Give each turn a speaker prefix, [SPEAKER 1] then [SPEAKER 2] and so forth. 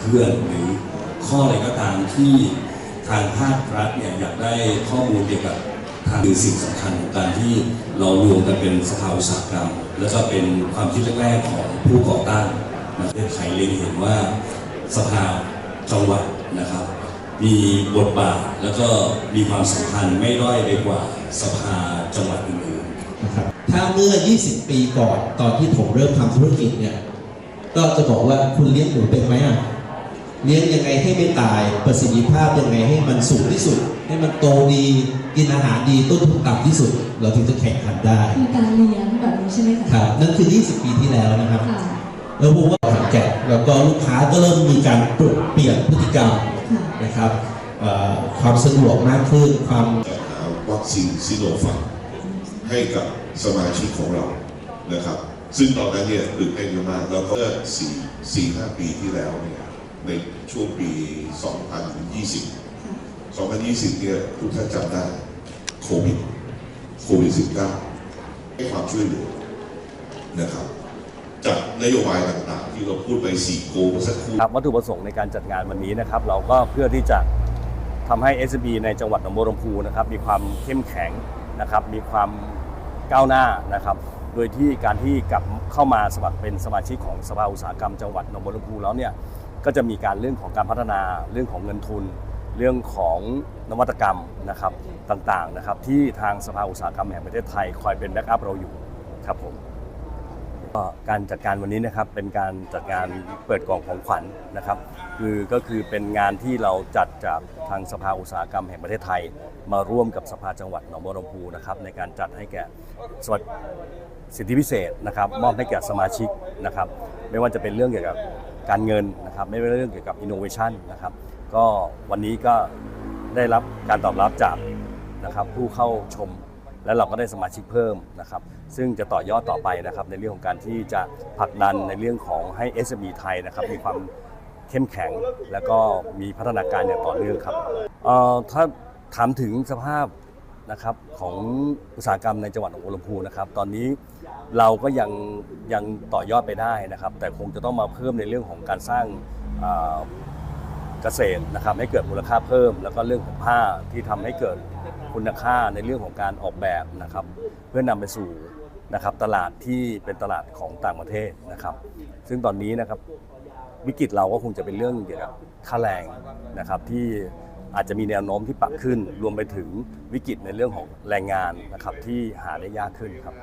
[SPEAKER 1] เคลื่อนหรือข้ออะไรก็ตามที่ทางภาครัฐเนี่ยอยากได้ข้อมูลเกี่ยวกับทางคือสิ่งสำคัญของการที่เรารวมกันเป็นสภาอุตสาหกรรม แล้วก็เป็นความคิดแรกๆของผู้ก่อตั้งประเทศไทยเล็งเห็นว่าสภาจังหวัดนะครับ มีบทบาทแล้วก็มีความสำคัญไม่ด้อยไปกว่าสภาจังหวัดอื่นๆ
[SPEAKER 2] นะครับถ้าเมื่อ 20 ปีก่อนตอนที่ผมเริ่มทำธุรกิจเนี่ย ก็จะบอกว่าคุณเลี้ยงหมูเป็นไหมอะเลี้ยงยังไงให้ไม่ตายประสิทธิภาพยังไงให้มันสูงที่สุด ให้มันโตดีกินอาหารดีต้นทุนต่ำที่สุด เราถึงจะแข่งขันได้
[SPEAKER 3] มีการเลี้ยงแบบนี้ใช่ไหมคะ
[SPEAKER 2] ครับนั่นคือ 20 ปีที่แล้วนะครับ
[SPEAKER 3] ค่ะ
[SPEAKER 2] แล้วผมว่าขอนแก่นแล้วก็ลูกค้าก็เริ่มมีการปรับเปลี่ยนพฤติกรรม
[SPEAKER 3] ค่ะ
[SPEAKER 2] นะครับเอ่อความสะดวกมากขึ้นความ
[SPEAKER 4] จัดหาวัคซีนซิโนฟาร์มให้กับสมาชิกของเรานะครับ ซึ่งตอนนั้นเนี่ยตื่นเต้นมากแล้วก็เมื่อสี่สี่ห้าปีที่แล้วเนี่ยในช่วงปี 2020 2020 เนี่ยทุกท่านจำได้โควิดโควิด -19 ให้ความช่วยเหลือนะครับจากนโยบายต่างๆ ที่เราพูดไปสี่โกเมื่อสักครู่
[SPEAKER 5] ครับวัตถุประสงค์ในการจัดงานวันนี้นะครับ เราก็เพื่อที่จะทำให้ SB ในจังหวัดหนองบัวลำพูนะครับ มีความเข้มแข็งนะครับ มีความก้าวหน้านะครับ โดยที่การที่กลับเข้ามาสมัครเป็นสมาชิกของสภาอุตสาหกรรมจังหวัดหนองบัวลำพูแล้วเนี่ยก็จะมีการเรื่องของการพัฒนาเรื่องของเงินทุน เรื่องของนวัตกรรมนะครับต่างๆนะครับที่ทางสภาอุตสาหกรรมแห่งประเทศไทยคอยเป็นแบ็กอัพเราอยู่ครับผม ก็การจัดการวันนี้นะครับเป็นการจัดงานเปิดกล่องของขวัญนะครับ คือก็คือเป็นงานที่เราจัดจากทางสภาอุตสาหกรรมแห่งประเทศไทย มาร่วมกับสภาจังหวัดหนองบัวลำพูนะครับในการจัดให้แก่สวัสดิสิทธิพิเศษนะครับมอบให้แก่สมาชิกนะครับ ไม่ว่าจะเป็นเรื่องเกี่ยวกับการเงินนะครับไม่ว่าเรื่องเกี่ยวกับอินโนเวชันนะครับ ก็วันนี้ก็ได้รับการตอบรับจากนะครับผู้เข้าชม และเราก็ได้สมาชิกเพิ่มนะครับ ซึ่งจะต่อยอดต่อไปนะครับในเรื่องของการที่จะผลักดันในเรื่องของให้ SME ไทยนะครับมีความเข้มแข็ง แล้วก็มีพัฒนาการอย่างต่อเนื่องครับเอ่อถ้าถามถึงสภาพนะครับของอุตสาหกรรมในจังหวัดหนองบัวลำพูนะครับ ตอนนี้เราก็ยังยังต่อยอดไปได้นะครับ แต่คงจะต้องมาเพิ่มในเรื่องของการสร้าง เกษตรนะครับให้เกิดมูลค่าเพิ่ม แล้วก็เรื่องของผ้าที่ทำให้เกิดคุณค่าในเรื่องของการออกแบบนะครับ เพื่อนำไปสู่นะครับตลาดที่เป็นตลาดของต่างประเทศนะครับ ซึ่งตอนนี้นะครับวิกฤตเราก็คงจะเป็นเรื่องเกี่ยวกับค่าแรงนะครับที่อาจจะมีแนวโน้มที่ปรับขึ้น รวมไปถึงวิกฤตในเรื่องของแรงงานนะครับที่หาได้ยากขึ้นครับ